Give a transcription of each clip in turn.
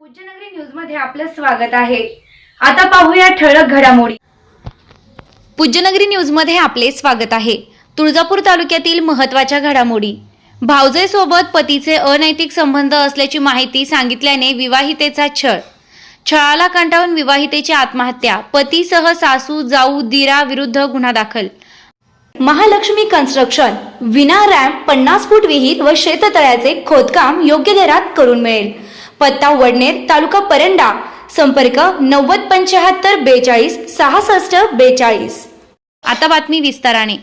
पूज्यनगरी न्यूजमध्ये आपलं स्वागत आहे. आता पाहूया ठळक घडामोडी. पूज्यनगरी न्यूजमध्ये आपले स्वागत आहे. तुळजापूर तालुक्यातील महत्त्वाच्या घडामोडी. भावजेसोबत पतीचे अनैतिक संबंध असल्याची माहिती सांगितल्याने विवाहितेचा छळ. छळाला कंटाळून विवाहितेची आत्महत्या पतीसह सासू जाऊ दिरा विरुद्ध गुन्हा दाखल. महालक्ष्मी कन्स्ट्रक्शन विना रॅम्प पन्नास फूट विहीर व शेततळ्याचे खोदकाम योग्य दरात करून मिळेल. पत्ता वडनेर तालुका परंडा. संपर्क नव्वद पंच्याहत्तर बेचाळीस सहासष्ट बेचाळीस. आता बातमी विस्ताराने.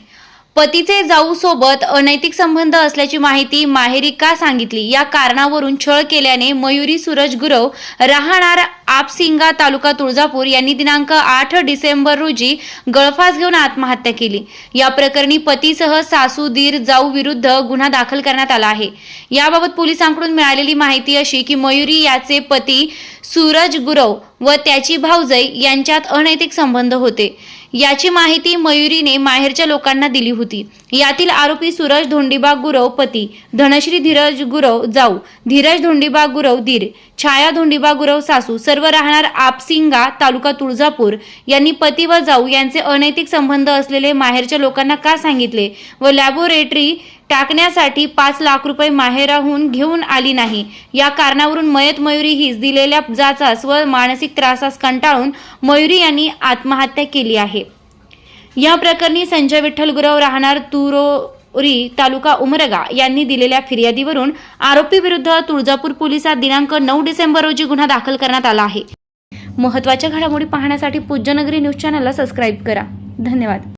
पतीचे जाऊ सोबत अनैतिक संबंध असल्याची माहिती माहेरी का सांगितली? या कारणावरून छळ केल्याने मयुरी सूरज गुरव राहणार आपसिंगा तालुका तुळजापूर. यांनी दिनांक आठ डिसेंबर रोजी गळफास घेऊन आत्महत्या केली. या प्रकरणी पतीसह सासू दीर जाऊ विरुद्ध गुन्हा दाखल करण्यात आला आहे. याबाबत पोलिसांकडून मिळालेली माहिती अशी की मयुरी याचे पती सूरज गुरव व त्याची भाऊजई यांच्यात अनैतिक संबंध होते. याची माहिती मयुरीने माहेरच्या लोकांना दिली होती. यातील आरोपी सूरज धोंडीबा गुरव पती धनश्री धीरज गुरव जाऊ धीरज धोंडीबा गुरव दीर छाया धोंडीबा गुरव सासू सर्व राहणार आपसिंगा तालुका तुळजापूर यांनी पती व जाऊ यांचे अनैतिक संबंध असलेले माहेरच्या लोकांना का सांगितले व लॅबोरेटरी टाकण्यासाठी पाच लाख रुपये माहेराहून घेऊन आली नाही. या कारणावरून मयत मयुरी हीच दिलेल्या जाचास व मानसिक त्रासास कंटाळून मयुरी यांनी आत्महत्या केली आहे. या प्रकरणी संजय विठ्ठल गुरव राहणार तुरोरी तालुका उमरगा यांनी दिलेल्या फिर्यादीवरून आरोपी विरुद्ध तुळजापूर पोलिसात दिनांक नऊ डिसेंबर रोजी गुन्हा दाखल करण्यात आला आहे. महत्त्वाच्या घडामोडी पाहण्यासाठी पूज्यनगरी न्यूज चॅनलला सबस्क्राईब करा. धन्यवाद.